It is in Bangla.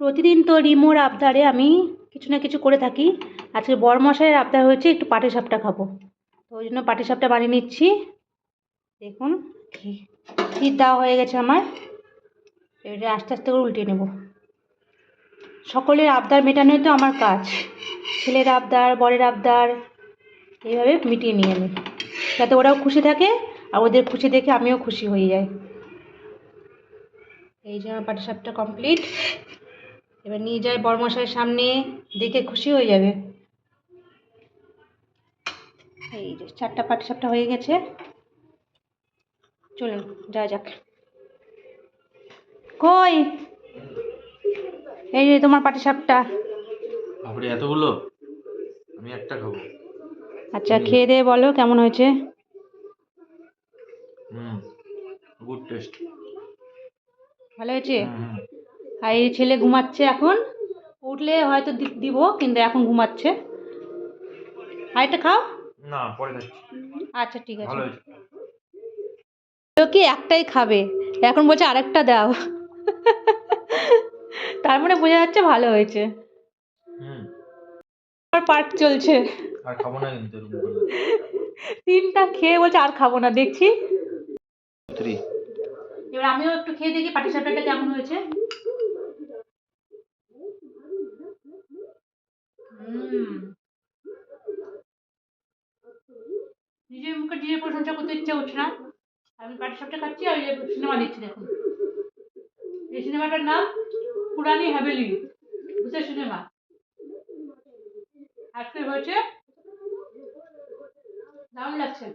প্রতিদিন তো রিমোর আবদারে আমি কিছু না কিছু করে থাকি। আজকে বড়মশাইয়ের আবদার হয়েছে একটু পাটিসাপটা খাব। তো ওই জন্য পাটিসাপটা বানিয়ে নিচ্ছি। দেখুন ক্ষীর দেওয়া হয়ে গেছে আমার। এটা আস্তে আস্তে করে উল্টে নেব। সকলের আবদার মেটানোই তো আমার কাজ। ছেলের আবদার, বরের আবদার, এইভাবে মিটিয়ে নিয়ে আমি। যাতে ওরাও খুশি থাকে আর ওদের খুশি দেখে আমিও খুশি হয়ে যাই। এই যে আমার পাটিসাপটা কমপ্লিট এবার নিয়ে যাই বড়মশাইয়ের সামনে দেখে খুশি হয়ে যাবে। এই যে চারটা পাটিসাপটা হয়ে গেছে। চলুন যা যাক। কই? এই যে তোমার পাটিসাপটা। বাপরে এতগুলো? আমি একটা খাব। আচ্ছা খেয়ে দিয়ে বলো কেমন হয়েছে? হুম গুড টেস্ট ভালো হয়েছে? হুম। আর এই ছেলে ঘুমাচ্ছে এখন। উঠলে হয়তো দিব কিন্তু এখন ঘুমাচ্ছে। আর আরেকটা খাও। না পরে আচ্ছা ঠিক আছে। তো কি একটাই খাবে? এখন বলছে আরেকটা দাও। তার মানে বোঝা যাচ্ছে ভালো হয়েছে। আমার পার্ট চলছে। আর খাব না কিন্তু তিনটা খেয়ে বলছে আর খাব না দেখছি। এবার আমিও একটু খেয়ে দেখি পাটিসাপটাটা কেমন হয়েছে হুম। নিজের মুখে নিজের প্রশংসা করতে ইচ্ছা হচ্ছে না। আমি পাটিসাপটা খাচ্ছি আর সিনেমা দেখছি দেখুন। এই সিনেমাটার নাম পুরানি হ্যাভেলি। ভূতের সিনেমা? আজকে হয়েছে দারুণ লাগছে।